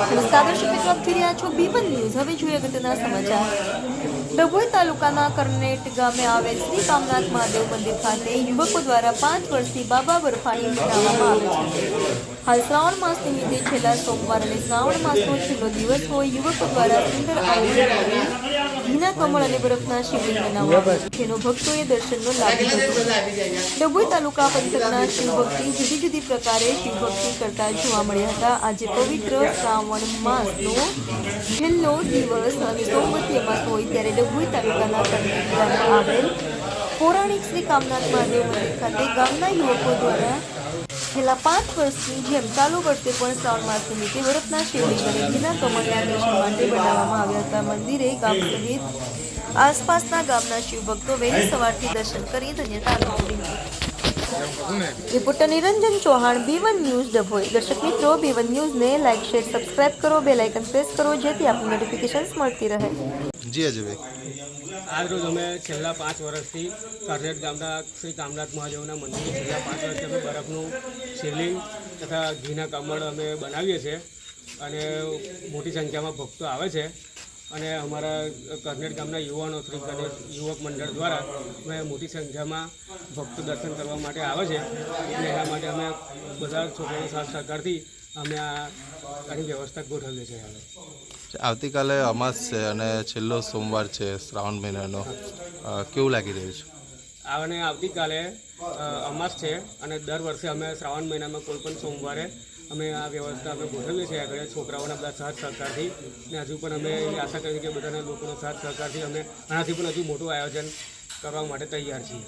નમસ્કાર દર્શક મિત્રો આપ જોઈ રહ્યા છો બીબન ન્યૂઝ હવે જોઈએ અગત્યના સમાચાર. ડભોઈ તાલુકાના કરનેટ ગામે આવેલ શ્રી કામનાથ મહાદેવ મંદિર ખાતે યુવકો દ્વારા પાંચ વર્ષથી બાબા બરફાણી મનાવવામાં આવે છે. હાલ શ્રાવણ માસ નિમિત્તે છેલ્લા સોમવાર અને શ્રાવણ માસનો છેલ્લો દિવસ હોય યુવકો દ્વારા સુંદર આયોજન ઘીના કમળ અને બરફના શિવલિંગ બનાવવામાં જેનો ભક્તોએ દર્શનનો લાભ લીધો ડભોઈ તાલુકા પંથકના શિવભક્તિ જુદી જુદી પ્રકારે શિવભક્તિ કરતા જોવા મળ્યા હતા. આજે પવિત્ર શ્રાવણ માસનો છેલ્લો દિવસ અને સોમવતી અમાસ હોય ત્યારે ડભોઈ તાલુકાના કરનેટ આવેલ પૌરાણિક શ્રી કામનાથ મહાદેવ મંદિર ખાતે ગામના યુવકો દ્વારા છેલ્લા પાંચ વર્ષની જેમ ચાલુ વર્ષે પણ શ્રાવણ માસ નિમિત્તે વરતના અને ઘીના કમળના દર્શન માટે બનાવવામાં આવ્યા હતા. મંદિરે ગામ સહિત આસપાસના ગામના શિવભક્તો વહેલી સવારથી દર્શન કરી ધન્યતા અનુભવી. હતી reporter Niranjan Chauhan B one news Dabhoi. દર્શક મિત્રો બીવન ન્યૂઝને લાઇક શેર સબસ્ક્રાઇબ કરો. બે લાઇકન પ્રેસ કરો જેથી આપને નોટિફિકેશન્સ મળતી રહે. જી અજયભાઈ આજ રોજ અમે છેલ્લા પાંચ વર્ષથી કરનેટ ગામના શ્રી કામનાથ મહાદેવના મંદિરે છેલ્લા પાંચ વર્ષથી અમે બરફનું શિવલિંગ તથા ઘીના કમળ અમે બનાવીએ છીએ અને મોટી સંખ્યામાં ભક્તો આવે છે. અને અમારા કરનેટ ગામના યુવાનો શ્રી ગણેશ યુવક મંડળ દ્વારા અમે મોટી સંખ્યામાં ભક્તો દર્શન કરવા માટે આવે છે. અને એના માટે અમે બધા છોકરાઓ સાથ સહકારથી અમે આ આની વ્યવસ્થા ગોઠવીએ છીએ. હવે આવતીકાલે અમાસ છે અને છેલ્લો સોમવાર છે શ્રાવણ મહિનાનો. કેવું લાગી રહ્યું છે? અને આવતીકાલે અમાસ છે અને દર વર્ષે અમે શ્રાવણ મહિનામાં કોઈ પણ સોમવારે અમે આ વ્યવસ્થા અમે ગોઠવીએ છીએ. આગળ છોકરાઓના બધા સાથ સહકારથી ને હજુ પણ અમે આશા કરીએ કે બધાના લોકોનો સાથ સહકારથી અમે આનાથી પણ હજુ મોટું આયોજન કરવા માટે તૈયાર છીએ.